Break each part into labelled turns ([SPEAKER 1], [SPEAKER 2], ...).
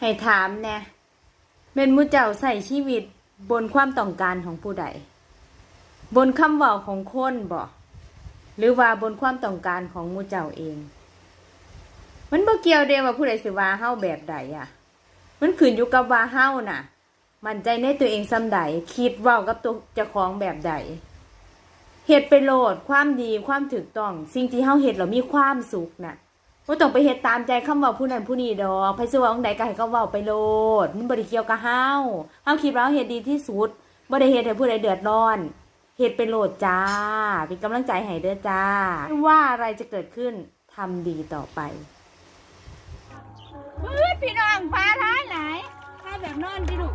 [SPEAKER 1] ให้ถามแน่เม่นมูเจ้าใส่ชีวิตบนความต้องการของผู้ใด บนคำเว้าของคนบ่หรือว่าบนความต้องการของมูเจ้าเอง มันบ่เกี่ยวเดะว่าผู้ใดสิว่าเฮาแบบใดอะมันขึ้นอยู่กับว่าเฮาน่ะ มั่นใจในตัวเองซำใดคิดเว้ากับตัวเจ้าของแบบใดเฮ็ดไปโลดความดีความถูกต้อง สิ่งที่เฮาเฮ็ดแล้วมีความสุขน่ะ บ่าต้องไปเฮ็ดตามใจคำเว้าผู้นั้นผู้นี้ดอกไผสิเว้าจั่งใดก็ให้เขาเว้าไปโลด มันบ่ได้เกี่ยวกับเฮาเฮาคิดว่าเฮาเฮ็ดดีที่สุดบ่ได้เฮ็ดให้ผู้ใดเดือดร้อนเฮ็ดไปโลดจ้า เป็นกำลังใจให้เด้อจ้าไม่ว่าอะไรจะเกิดขึ้นทำดีต่อไป
[SPEAKER 2] พื้นพี่น้องพาท้ายไหนพาแบบนอนดิลูก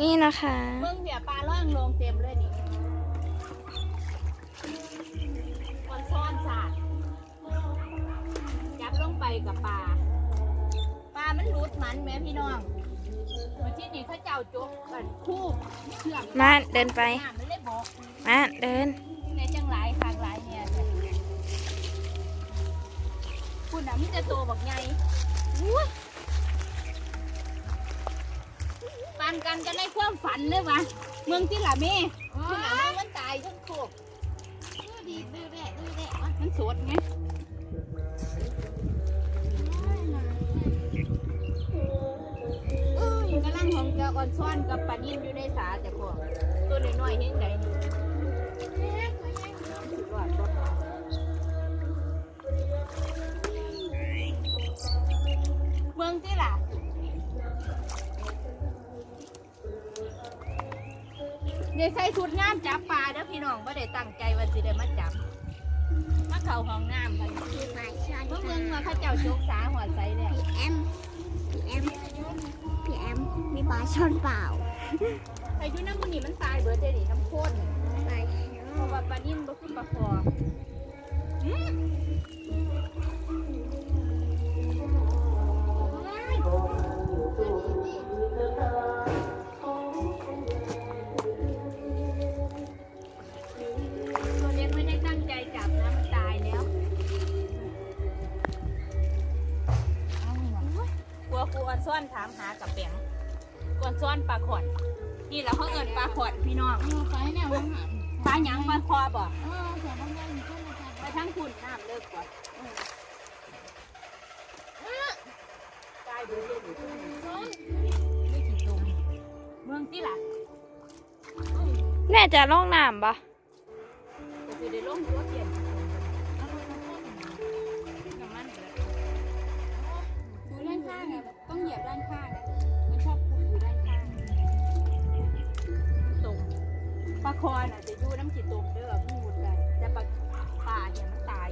[SPEAKER 3] นี่นะคะเบิ่งเดี๋ยวปลาล่องลงเต็ม
[SPEAKER 2] เลยนี่ก่อนซ่อนสาดจับลงไปกับปลา ปลา มันรุดมันแม่พี่น้องมาที่นี่เขาเจ้าจกกันคู่เชื่อม
[SPEAKER 4] มาเดินไป
[SPEAKER 2] น้ำมันเลยบอก
[SPEAKER 4] มาเดิน
[SPEAKER 2] ในจังหลายคางหลายเนี่ยคุณน่ะมิจะโตบอกไง ปานกันกันในความฝันเลยวะเมืองที่ละเม่คุณน่ะมันมันตายทั้งโคกดูดีดูแด่ดูแด่วะมันสดไงกำลังของจะอ่อนซ้อนกับปลานิ่มอยู่ในสาแต่พวกตัวน้อยๆเห็นไดนี่ เดี๋ยวใส่ชุดงามจับปลาเด้อพี่น้องไม่ได้ตั้งใจว่าสิได้มาจับ มาเข้าห้องน้ำกัน
[SPEAKER 3] พี่มาชอน
[SPEAKER 2] เมื่อเมืองว่าเขาเจ้าโจกสาหัวใสเนี่ย
[SPEAKER 3] พี่แอมพี่แอมพี่แอมมีปลาชอนเปล่า
[SPEAKER 2] ไอ้อยูน้ำมันนี่มันตายเบิดได้ดิน้ำข้น
[SPEAKER 3] ปลา
[SPEAKER 2] เพราะว่าปลานิ่มบ่ขึ้นปลาคออื ซ่อนถามหากับแบงกวนซ่อนปลาขอดนี่แหละเขาเอินปลาขอดพี่น้อง
[SPEAKER 5] ไปเนี่ยมัน
[SPEAKER 2] ปลาหยังปลาคอบ่
[SPEAKER 5] เออเสียบางอย่างอยู่ข้างในกัน
[SPEAKER 2] ไปทั้งคุณน้ำเลิกก่อนตายเบิดเลยไม่กี่ตัวเมืองที่ล่ะ
[SPEAKER 4] แน่จะล่องน้ำปะ
[SPEAKER 2] ก็คือได้ลงตัวเปลี่ยน
[SPEAKER 5] ข้างอะต้องเหยียบด้านข้างนะมันชอบพุดอยู่ด้านข้าง
[SPEAKER 2] ตรงปลาคอนอะจะอยู่น้ำกี่ตรงเด้อพูดได้แต่ปลาปลาเนี่ยมันตาย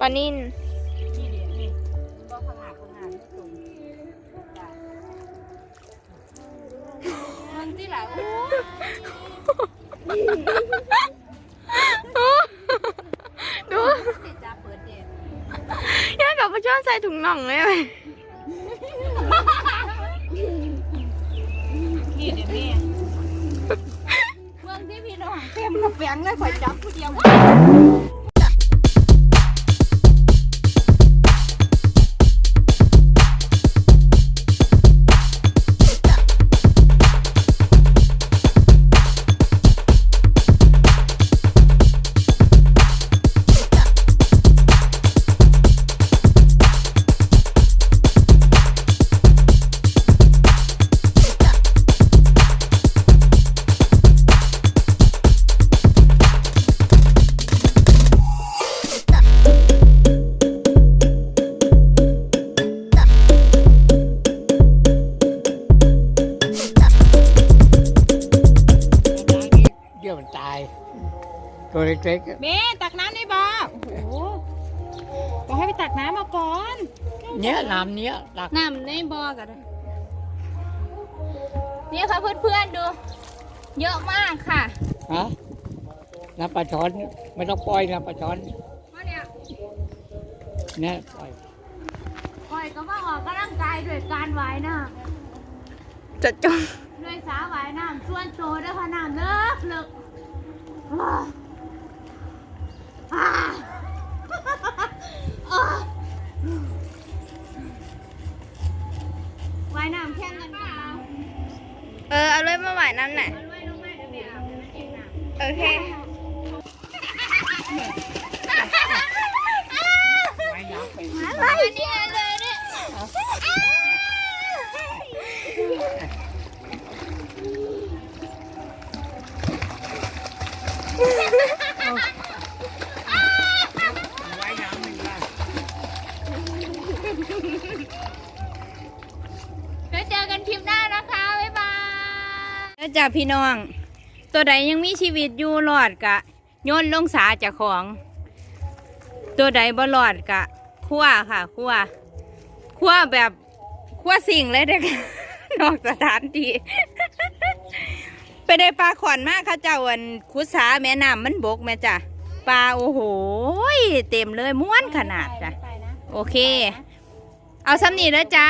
[SPEAKER 4] ปลานิ่น
[SPEAKER 2] นี่เดี๋ยวนี่มันก็พังงาพังงาไม่ตรงมันที่หลังโอ้ย
[SPEAKER 4] ดู
[SPEAKER 2] ติดจ้าเปิดเด็ด
[SPEAKER 4] ย่ากับพ่อชอบใส่ ถุงน่องเลยไหม
[SPEAKER 2] นี่เดี๋ยวแม่เมืองที่พี่น้องเต็มกระแปงเลยข่อยจับผู้เดียว
[SPEAKER 6] ตัวเล็กๆอะ
[SPEAKER 5] เมย์ตักน้ำในบ่อโอ้โหบอกให้ไปตักน้ำมาก่อน
[SPEAKER 6] เนี่ยน้ำเนี้ยตัก
[SPEAKER 5] น้ำในบ่อกันนี่ค่ะเพื่อนๆดู เยอะมากค่ะ
[SPEAKER 6] ฮะน้ำปลาช้อนไม่ต้องปล่อยน้ำปลาช้อน
[SPEAKER 5] เพราะเนี่ย
[SPEAKER 6] เนี่ยปล่อย
[SPEAKER 2] คอยก็มาออกกำลังกายด้วยการว่ายน้
[SPEAKER 4] จะจมำ
[SPEAKER 2] ด้วยสาว่ายน้ำส่วนโตด้วยค่ะน้ำเลิกเลิกอ่าอ่าอ่า ว่ายน้ำแข่งกันเปล่า
[SPEAKER 4] เออ เอาเลยมาหวายน้ำหน่อย
[SPEAKER 2] เอาไว้ลงมาเดี๋ยวแม่อาบน้ำเองนะ
[SPEAKER 4] โอเค
[SPEAKER 6] ไม่ยักไป
[SPEAKER 2] อะไรเนี่ยเลย แล้วเจอกันคลิปหน้านะคะ บ๊ายบาย
[SPEAKER 1] แล้วจ้าพี่น้อง ตัวใดยังมีชีวิตอยู่รอดกะโยนลงสาจากของ ตัวใดบ่รอดกะคั่วค่ะคั่วคั่วแบบคั่วสิ่งเลยเด็กนอกสถานที่ไปได้ปลาขอนมากค่ะเจ้าอันคุดสาแม่น้ำมันบกแม่จ้ะปลาโอ้โหเต็มเลยม้วนขนาดจ้ะ
[SPEAKER 5] ไปนะ
[SPEAKER 1] โอเค เอาซ้ำนี่แล้วจ้า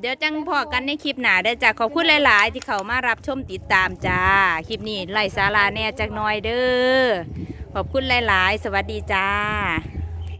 [SPEAKER 1] เดี๋ยวจังพอกันในคลิปหนาได้จ้าขอบคุณหลาย ๆ ที่เขามารับชมติดตามจ้า คลิปนี้ไล่สาราแน่จักน้อยเด้อ ขอบคุณหลาย ๆ สวัสดีจ้า